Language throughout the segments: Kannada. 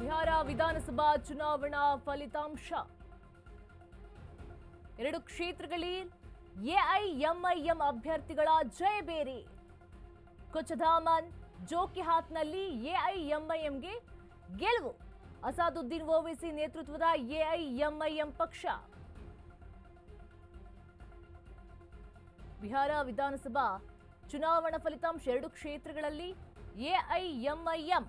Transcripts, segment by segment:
ಬಿಹಾರ ವಿಧಾನಸಭಾ ಚುನಾವಣಾ ಫಲಿತಾಂಶ. ಎರಡು ಕ್ಷೇತ್ರಗಳಲ್ಲಿ ಎಐಎಂಐಎಂ ಅಭ್ಯರ್ಥಿಗಳ ಜಯಬೇರಿ ಕೊಚಧಾಮನ್ ಜೋಕಿಹಾತ್ನಲ್ಲಿ ಎಐಎಂಐಎಂಗೆ ಗೆಲುವು. ಅಸಾದುದ್ದೀನ್ ಓವೈಸಿ ನೇತೃತ್ವದ ಎಐಎಂಐಎಂ ಪಕ್ಷ. ಬಿಹಾರ ವಿಧಾನಸಭಾ ಚುನಾವಣಾ ಫಲಿತಾಂಶ ಎರಡು ಕ್ಷೇತ್ರಗಳಲ್ಲಿ ಎಐಎಂಐಎಂ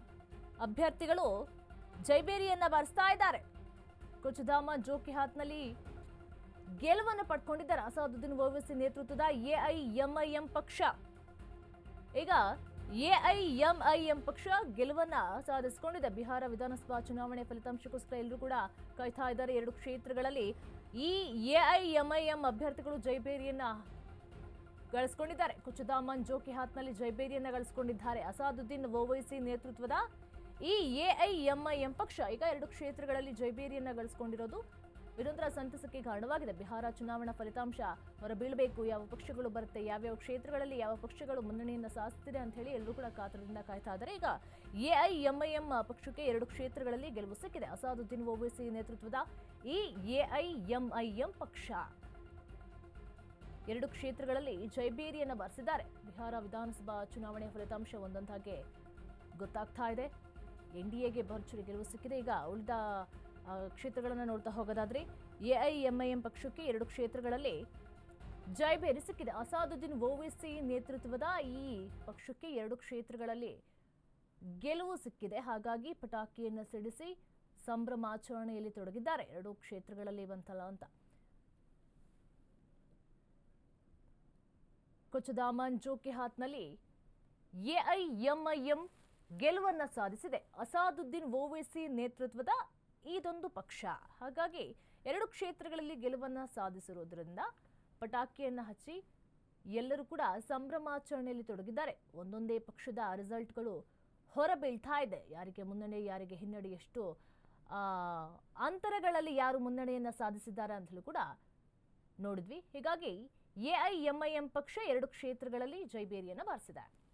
ಅಭ್ಯರ್ಥಿಗಳು ಜೈಬೇರಿಯನ್ನ ಬಾರಿಸ್ತಾ ಇದ್ದಾರೆ. ಜೋಕಿಹಾತ್ ಜೋಕಿಹಾತ್ನಲ್ಲಿ ಗೆಲುವನ್ನು ಪಡ್ಕೊಂಡಿದ್ದಾರೆ. ಅಸಾದುದ್ದೀನ್ ಓವೈಸಿ ನೇತೃತ್ವದ ಎಐಎಂಐಎಂ ಪಕ್ಷ. ಈಗ ಎಐಎಂಐಎಂ ಪಕ್ಷ ಗೆಲುವನ್ನ ಸಾಧಿಸಿಕೊಂಡಿದೆ. ಬಿಹಾರ ವಿಧಾನಸಭಾ ಚುನಾವಣೆ ಫಲಿತಾಂಶಕ್ಕೋಸ್ಕರ ಎಲ್ಲರೂ ಕೂಡ ಕಾಯ್ತಾ ಇದ್ದಾರೆ. ಎರಡು ಕ್ಷೇತ್ರಗಳಲ್ಲಿ ಈ ಎಐಎಂಐಎಂ ಅಭ್ಯರ್ಥಿಗಳು ಜೈಬೇರಿಯನ್ನ ಗಳಿಸಿಕೊಂಡಿದ್ದಾರೆ. ಕುಚುದಾಮನ್ ಜೋಕಿಹಾತ್ನಲ್ಲಿ ಜೈಬೇರಿಯನ್ನ ಗಳಿಸಿಕೊಂಡಿದ್ದಾರೆ. ಅಸಾದುದ್ದೀನ್ ಓವೈಸಿ ನೇತೃತ್ವದ ಈ ಎಐಎಂಐಎಂ ಪಕ್ಷ ಈಗ ಎರಡು ಕ್ಷೇತ್ರಗಳಲ್ಲಿ ಜೈಬೇರಿಯನ್ನು ಗಳಿಸಿಕೊಂಡಿರೋದು. ಇದೊಂದರ ಸಂತಸಕ್ಕೆ ಕಾರಣವಾಗಿದೆ. ಬಿಹಾರ ಚುನಾವಣಾ ಫಲಿತಾಂಶ ಹೊರಬೀಳಬೇಕು. ಯಾವ ಪಕ್ಷಗಳು ಬರುತ್ತೆ, ಯಾವ್ಯಾವ ಕ್ಷೇತ್ರಗಳಲ್ಲಿ ಯಾವ ಪಕ್ಷಗಳು ಮುನ್ನಣಿಯನ್ನು ಸಾಧಿಸ್ತಿದೆ ಅಂತ ಹೇಳಿ ಎಲ್ಲರೂ ಕೂಡ ಕಾತರದಿಂದ ಕಾಯ್ತಾ ಇದ್ದಾರೆ. ಈಗ ಎಐಎಂಐಎಂ ಪಕ್ಷಕ್ಕೆ ಎರಡು ಕ್ಷೇತ್ರಗಳಲ್ಲಿ ಗೆಲುವು ಸಿಕ್ಕಿದೆ. ಅಸಾದುದ್ದೀನ್ ಓವೈಸಿ ನೇತೃತ್ವದ ಈ ಎಐಎಂಐಎಂ ಪಕ್ಷ ಎರಡು ಕ್ಷೇತ್ರಗಳಲ್ಲಿ ಜೈಬೇರಿಯನ್ನು ಬಾರಿಸಿದ್ದಾರೆ. ಬಿಹಾರ ವಿಧಾನಸಭಾ ಚುನಾವಣೆ ಫಲಿತಾಂಶ ಒಂದೊಂದಾಗೆ ಗೊತ್ತಾಗ್ತಾ ಇದೆ. ಎನ್ ಡಿ ಎಗೆ ಭರ್ಜರಿ ಗೆಲುವು ಸಿಕ್ಕಿದೆ. ಈಗ ಉಳಿದ ಕ್ಷೇತ್ರಗಳನ್ನು ನೋಡ್ತಾ ಹೋಗೋದಾದ್ರೆ ಎಐಎಂಐಎಂ ಪಕ್ಷಕ್ಕೆ ಎರಡು ಕ್ಷೇತ್ರಗಳಲ್ಲಿ ಜೈಬೇರಿ ಸಿಕ್ಕಿದೆ. ಅಸಾದುದ್ದೀನ್ ಓವೈಸಿ ನೇತೃತ್ವದ ಈ ಪಕ್ಷಕ್ಕೆ ಎರಡು ಕ್ಷೇತ್ರಗಳಲ್ಲಿ ಗೆಲುವು ಸಿಕ್ಕಿದೆ. ಹಾಗಾಗಿ ಪಟಾಕಿಯನ್ನು ಸಿಡಿಸಿ ಸಂಭ್ರಮಾಚರಣೆಯಲ್ಲಿ ತೊಡಗಿದ್ದಾರೆ. ಎರಡು ಕ್ಷೇತ್ರಗಳಲ್ಲಿ ಬಂತಲ್ಲ ಅಂತ. ಕೊಚದಾಮನ್ ಜೋಕಿಹಾತ್ನಲ್ಲಿ ಎಐಎಂಐಎಂ ಗೆಲುವನ್ನ ಸಾಧಿಸಿದೆ. ಅಸಾದುದ್ದೀನ್ ಓವೈಸಿ ನೇತೃತ್ವದ ಇದೊಂದು ಪಕ್ಷ. ಹಾಗಾಗಿ ಎರಡು ಕ್ಷೇತ್ರಗಳಲ್ಲಿ ಗೆಲುವನ್ನ ಸಾಧಿಸಿರೋದ್ರಿಂದ ಪಟಾಕಿಯನ್ನ ಹಚ್ಚಿ ಎಲ್ಲರೂ ಕೂಡ ಸಂಭ್ರಮಾಚರಣೆಯಲ್ಲಿ ತೊಡಗಿದ್ದಾರೆ. ಒಂದೊಂದೇ ಪಕ್ಷದ ರಿಸಲ್ಟ್ಗಳು ಹೊರಬೀಳ್ತಾ ಇದೆ. ಯಾರಿಗೆ ಮುನ್ನಡೆ, ಯಾರಿಗೆ ಹಿನ್ನಡೆ, ಎಷ್ಟು ಅಂತರಗಳಲ್ಲಿ ಯಾರು ಮುನ್ನಡೆಯನ್ನ ಸಾಧಿಸಿದ್ದಾರೆ ಅಂತಲೂ ಕೂಡ ನೋಡಿದ್ವಿ. ಹೀಗಾಗಿ ಎಐಎಂಐಎಂ ಪಕ್ಷ ಎರಡು ಕ್ಷೇತ್ರಗಳಲ್ಲಿ ಜೈಬೇರಿಯನ್ನು ಬಾರಿಸಿದೆ.